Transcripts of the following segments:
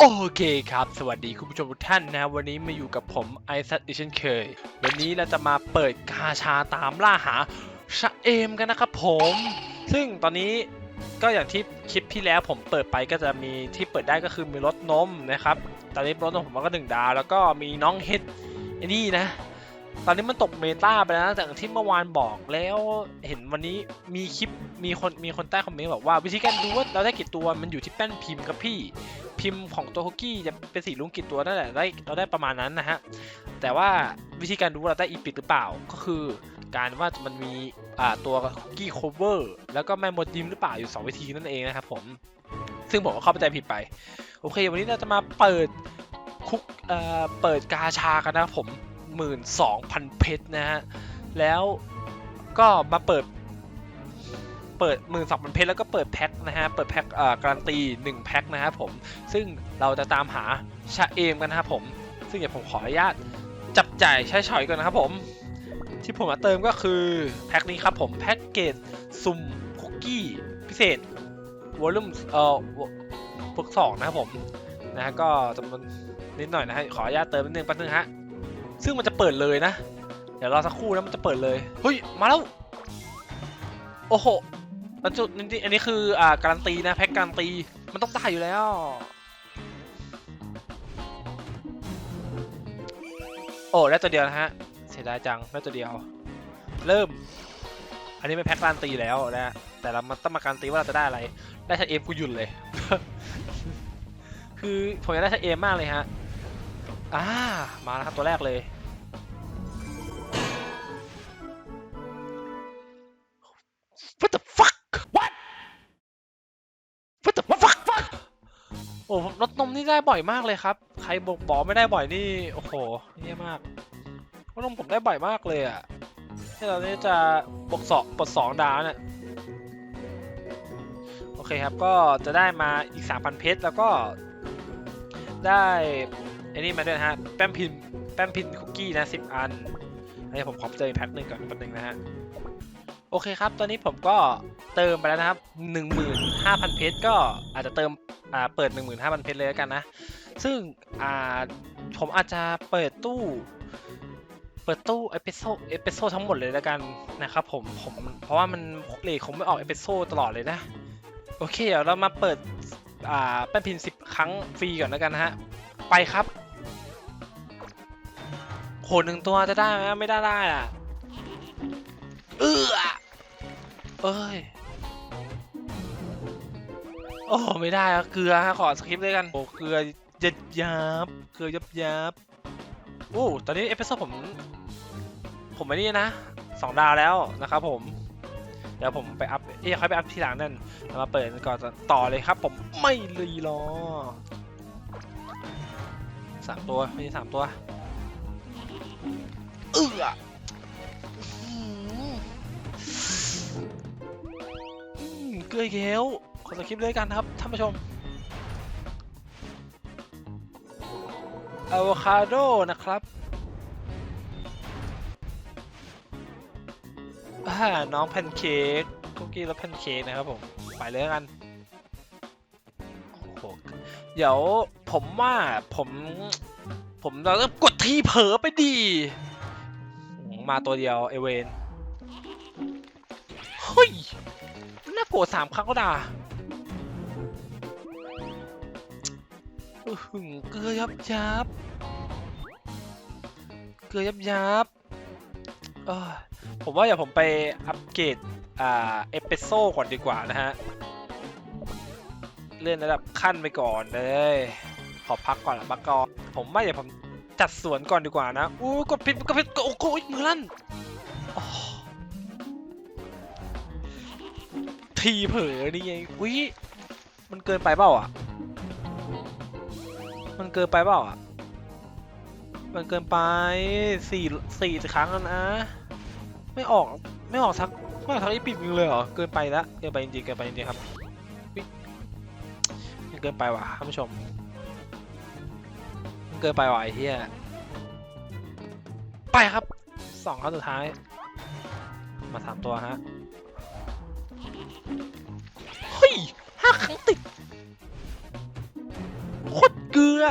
โอเคครับ สวัสดีคุณผู้ชมทุกท่านนะวันนี้มาอยู่กับผมไอซัตดิเช่นเคย วันนี้เราจะมาเปิดกาชาตามล่าหาชะเอมกันนะครับผม ซึ่งตอนนี้ก็อย่างที่คลิปที่แล้วผมเปิดไปก็จะมีที่เปิดได้ก็คือมีรถนมนะครับ ตอนนี้รถนมผมก็หนึ่งดาว แล้วก็มีน้องเฮดไอ้นี่นะ ตอนนี้มันตกเมตาไปแล้วนะจากที่เมื่อวานบอกแล้วเห็นวันนี้มีคลิปมีคนมีคนใต้คอมเมนต์บอกว่าวิธีการดูว่าเราได้กี่ตัวมันอยู่ที่แป้นพิมพ์ครับพี่พิมพ์ของตัวคุกกี้จะเป็นสีลุงกี่ตัวนั่นแหละได้เราได้ประมาณนั้นนะฮะแต่ว่าวิธีการดูว่าเราได้อีพิกหรือเปล่าก็คือ การว่ามันมีอ่าตัวคุกกี้โคเวอร์แล้วก็แมมโมดิมหรือเปล่าอยู่ 2 วิธีนั่นเองนะครับผมซึ่งผมก็เข้าใจผิดไป โอเค วันนี้เราจะมาเปิดคุกเอ่อเปิดกาชากันนะครับผม 12,000 เพชรนะฮะ แล้วก็มาเปิด เปิดหมื่นสองพันเพชรแล้วก็เปิดแพ็คนะฮะ เปิดแพ็คการันตี 1 แพ็คนะครับผม ซึ่งเราจะตามหาชาเอมกันนะครับผม ซึ่งเดี๋ยวผมขออนุญาตจับจ่ายใช้ฉอยก่อนนะครับผม ที่ผมมาเติมก็คือแพ็คนี้ครับผม แพ็คเกจสุ่มคุกกี้พิเศษวอลลุ่มเอ่อพวกสองนะครับผมนะฮะก็จำนวนนิดหน่อยนะฮะขออนุญาตเติมนิดนึงแป๊บนึงฮะ ซึ่งมันจะเปิดเลยนะ เดี๋ยวรอสักครู่นะมันจะเปิดเลย เฮ้ย มาแล้ว โอ้โหอันจุดนี่อันนี้คืออ่าการันตีนะแพ็คการันตี มันต้องได้อยู่แล้ว โอ้ได้ตัวเดียวนะฮะ เสียดายจังได้ตัวเดียว เริ่ม อันนี้เป็นแพ็คการันตีแล้วนะฮะแต่เรามันต้องมาการันตีว่าเราจะได้อะไร ได้ชาเอมกูหยุดเลย คือผมอยากได้ชาเอมมากเลยฮะ อ่ามาแล้วครับตัวแรกเลย What the fuck What What the fuck fuck โอ้รถนมนี่ได้บ่อยมากเลยครับ ใครบอกบอกไม่ได้บ่อยนี่โอ้โหเยี่ยมากรถนมผมได้บ่อยมากเลยอะที่เราเนี่ยจะบวกสองปลดสองดาวเนี่ยโอเคครับก็จะได้มาอีก 3,000 เพชรแล้วก็ได้ อ้นี่มาด้วยฮะ แป้มพินแป้มพินคุกกี้นะ10อัน อันนี้ผมขอเจอแพ็คหนึ่งก่อนแป๊บหนึงนะฮะ โอเคครับ ตอนนี้ผมก็เติมไปแล้วนะครับ15,000เพชรก็อาจจะเติม อ่า เปิด15,000เพชรเลยแล้วกันนะ ซึ่ง อ่า ผมอาจจะเปิดตู้เปิดตู้เอสเปโซเอสเปโซทั้งหมดเลยแล้วกันนะครับผมผมเพราะว่ามันเลทคงไม่ออกเอสเปโซตลอดเลยนะ โอเคเดี๋ยวเรามาเปิดอ่าแป้นพิน10 ครั้งฟรีก่อนแล้วกันนะฮะ ไปครับ โหหนึ่งตัวจะได้ไหมไม่ได้ได้อะ เออเอ้ย โอ้ไม่ได้อะเกลือฮะขอสคริปต์ด้วยกัน โอ้เกลือยับยับเกลือยับยับโอ้ตอนนี้เอพิโซดผม ผมไม่นี่นะสองดาวแล้วนะครับผม เดี๋ยวผมไปอัพเอ้ยค่อยไปอัพทีหลังนั่นมาเปิดก่อนต่อเลยครับ ผมไม่รีรอสามตัวไม่ใช่สามตัว ออืมอืมเกลือเกลขอสคริปต์ด้วยกันครับท่านผู้ชมอะโวคาโดนะครับน้องแพนเค้กคุกกี้และแพนเค้กนะครับผม ไปเลยกันโอ้โหเดี๋ยวผมว่าผม ผมเราต้องกดทีเผลอไปดี มาตัวเดียวเอเวนเฮ้ยน่ากลัวสามครั้งก็ด่าหือเกลือยับยับเกลือยับยับผมว่าอย่าผมไปอัปเกรดอ่าเอสเปโซ่ก่อนดีกว่านะฮะ เลื่อนระดับขั้นไปก่อนเลย ขอพักก่อนพักก่อนผมว่าอย่าผม จัดสวนก่อนดีกว่านะอู้กดผิดกดผิดโอ้โหมือลั่นอ๋อทีเผลอนี่ไงอุ้ยมันเกินไปเปล่าอะ มันเกินไปเปล่าอะ มันเกินไปสี่สี่ครั้งแล้วนะ ไม่ออกไม่ออกทักไม่ออกทักอีปิดมึงเลยเหรอ เกินไปละ เกินไปจริงๆเกินไปจริงๆครับมันเกินไปว่ะท่านผู้ชม เกินไปว่ะไอ้เหี้ยไปครับสองครั้งสุดท้าย มาสามตัวฮะ เฮ้ยห้าครั้งติดโคตรเกลือ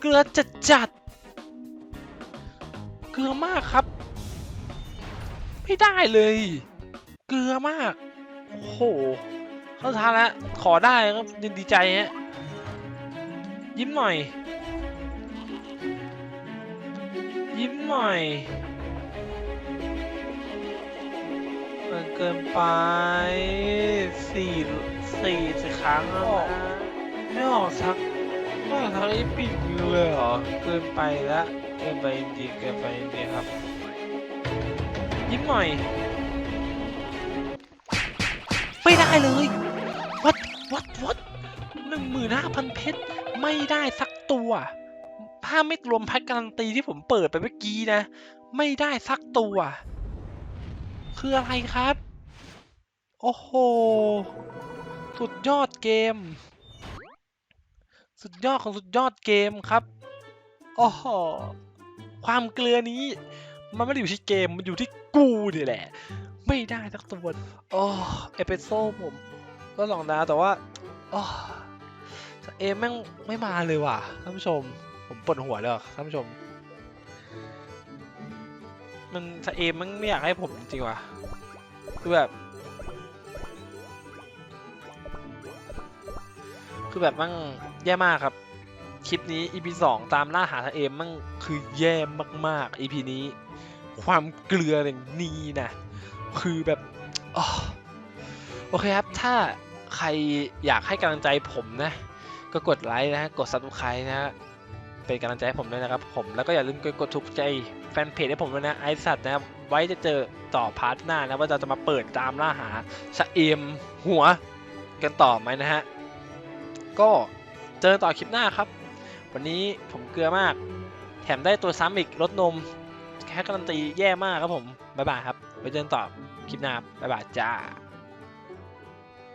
เกลือจัดจัด เกลือมากครับ ไม่ได้เลย เกลือมาก โอ้โหเข้าทานแล้ว ขอได้ก็ดีใจฮะยิ้มหน่อย ยิ้มหน่อยมันเกินไปสี่สี่สิครั้งแล้วนะไม่ออกสักไม่ออกสักอีปิดเลยเหรอ เกินไปละเกินไปจริงเกินไปจริงครับ ยิ้มหน่อย ไม่ได้เลยวัดวัดวัดหนึ่งหมื่นห้าพันเพชร ไม่ได้สักตัว ถ้าไม่รวมแพ็กการันตีที่ผมเปิดไปเมื่อกี้นะ ไม่ได้สักตัว คืออะไรครับ โอ้โห สุดยอดเกม สุดยอดของสุดยอดเกมครับโอ้โหความเกลือนี้ มันไม่ได้อยู่ที่เกม มันอยู่ที่กูนี่แหละ ไม่ได้สักตัวโอ้เอเปโซผม ก็ลองนะแต่ว่าโอ้เอแม่งไม่มาเลยว่ะท่านผู้ชม ผมปวดหัวเลยว่ะท่านผู้ชม มันสเอมมันไม่อยากให้ผมจริงว่ะคือแบบคือแบบมั่งแย่มากครับ คลิปนี้ EP 2 ตามล่าหาทาเอมมั่งคือแย่มากๆ EP นี้ ความเกลืออย่างนี้นะ คือแบบอ้อโอเคครับ ถ้าใครอยากให้กำลังใจผมนะ ก็กดไลค์นะ กด subscribe นะ เป็นกำลังใจให้ผมด้วยนะครับผมแล้วก็อย่าลืมกดถูกใจแฟนเพจให้ผมด้วยนะไอสัตว์นะครับไว้จะเจอต่อพาร์ทหน้านะว่าเราจะมาเปิดตามล่าหาชะเอมหัวกันต่อไหมนะฮะก็เจอต่อคลิปหน้าครับ วันนี้ผมเกลือมาก แถมได้ตัวซ้ำอีกลดนมแค่การันตีแย่มากครับผมบ๊ายบายครับไว้เจอกันต่อคลิปหน้าบบ๊ายบายจ้า